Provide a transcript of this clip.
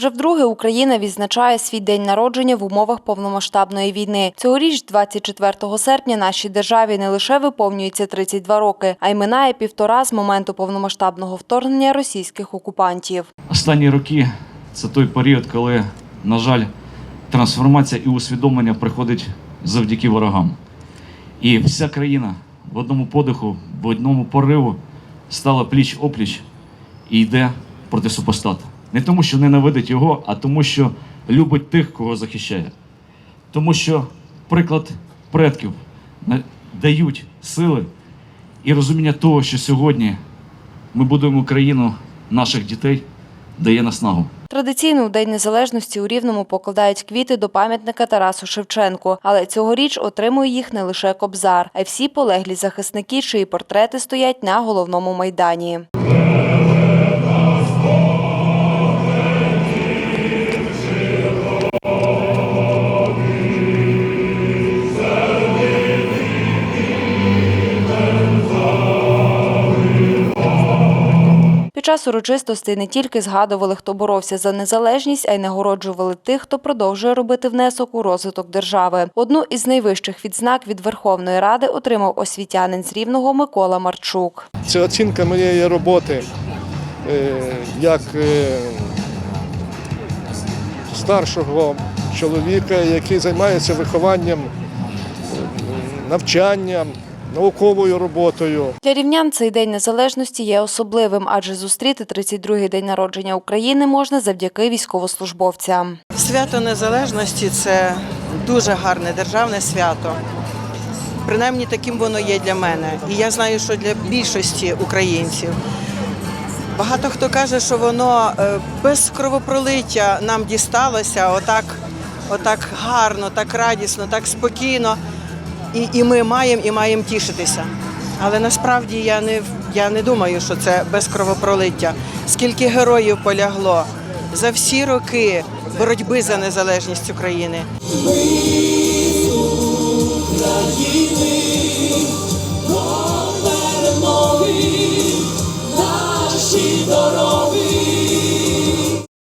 Вже вдруге Україна відзначає свій день народження в умовах повномасштабної війни. Цьогоріч, 24 серпня, нашій державі не лише виповнюється 32 роки, а й минає півтора з моменту повномасштабного вторгнення російських окупантів. Останні роки це той період, коли, на жаль, трансформація і усвідомлення приходить завдяки ворогам. І вся країна в одному подиху, в одному пориву стала пліч опліч і йде проти супостата. Не тому, що ненавидить його, а тому, що любить тих, кого захищає. Тому що приклад предків дають сили і розуміння того, що сьогодні ми будуємо країну наших дітей, дає наснагу. Традиційно у День Незалежності у Рівному покладають квіти до пам'ятника Тарасу Шевченку, але цьогоріч отримує їх не лише Кобзар, а й всі полеглі захисники, чиї портрети стоять на головному майдані. Час урочистостей не тільки згадували, хто боровся за незалежність, а й нагороджували тих, хто продовжує робити внесок у розвиток держави. Одну із найвищих відзнак від Верховної Ради отримав освітянин з Рівного Микола Марчук. Це оцінка моєї роботи е, як е, старшого чоловіка, який займається вихованням, е, навчанням, науковою роботою. Для рівнян цей день незалежності є особливим, адже зустріти 32-й день народження України можна завдяки військовослужбовцям. Свято Незалежності це дуже гарне державне свято. Принаймні таким воно є для мене. І я знаю, що для більшості українців. Багато хто каже, що воно е, без кровопролиття нам дісталося отак, отак гарно, так радісно, так спокійно. І, і ми маємо і маємо тішитися. Але насправді я не, я не думаю, що це без кровопролиття. Скільки героїв полягло за всі роки боротьби за незалежність України.